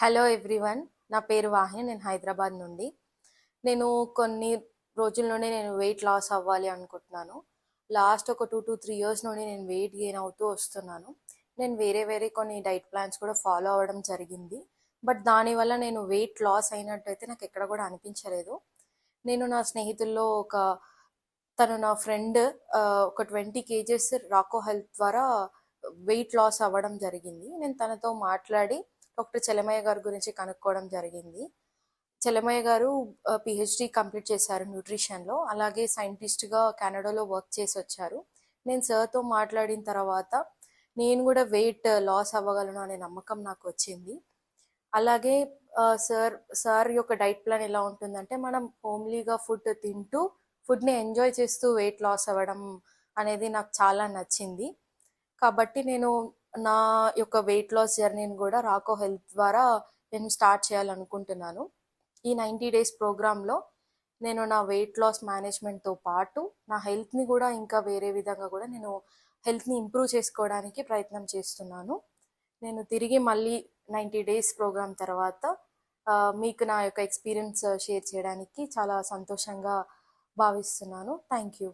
Hello everyone నా పేరు వాహిని. నేను హైదరాబాద్ నుండి. నేను కొన్ని రోజుల నుండి నేను వెయిట్ లాస్ అవ్వాలి అనుకుంటున్నాను. లాస్ట్ ఒక టూ టు త్రీ ఇయర్స్ నుండి నేను వెయిట్ గెయిన్ అవుతూ వస్తున్నాను. నేను వేరే వేరే కొన్ని డైట్ ప్లాన్స్ కూడా ఫాలో అవ్వడం జరిగింది. బట్ దానివల్ల నేను వెయిట్ లాస్ అయినట్టయితే నాకు ఎక్కడ కూడా అనిపించలేదు. నేను నా స్నేహితుల్లో ఒక తను నా ఫ్రెండ్ ఒక ట్వంటీ కేజెస్ రాకో హెల్త్ ద్వారా వెయిట్ లాస్ అవ్వడం జరిగింది. నేను తనతో మాట్లాడి డాక్టర్ చెలమయ్య గారి గురించి కనుక్కోవడం జరిగింది. చెలమయ్య గారు పిహెచ్డి కంప్లీట్ చేశారు న్యూట్రిషన్లో అలాగే సైంటిస్ట్గా కెనడాలో వర్క్ చేసి వచ్చారు. నేను సార్తో మాట్లాడిన తర్వాత నేను కూడా వెయిట్ లాస్ అవ్వగలను అనే నమ్మకం నాకు వచ్చింది. అలాగే సార్ సార్ యొక్క డైట్ ప్లాన్ ఎలా ఉంటుందంటే మనం హోమ్లీగా ఫుడ్ తింటూ ఫుడ్ని ఎంజాయ్ చేస్తూ వెయిట్ లాస్ అవ్వడం అనేది నాకు చాలా నచ్చింది. కాబట్టి నేను నా యొక్క వెయిట్ లాస్ జర్నీని కూడా రాకో హెల్త్ ద్వారా నేను స్టార్ట్ చేయాలనుకుంటున్నాను. ఈ నైంటీ డేస్ ప్రోగ్రాంలో నేను నా వెయిట్ లాస్ మేనేజ్మెంట్తో పాటు నా హెల్త్ని కూడా ఇంకా వేరే విధంగా కూడా నేను హెల్త్ని ఇంప్రూవ్ చేసుకోవడానికి ప్రయత్నం చేస్తున్నాను. నేను తిరిగి మళ్ళీ నైంటీ డేస్ ప్రోగ్రామ్ తర్వాత మీకు నా యొక్క ఎక్స్పీరియన్స్ షేర్ చేయడానికి చాలా సంతోషంగా భావిస్తున్నాను. Thank you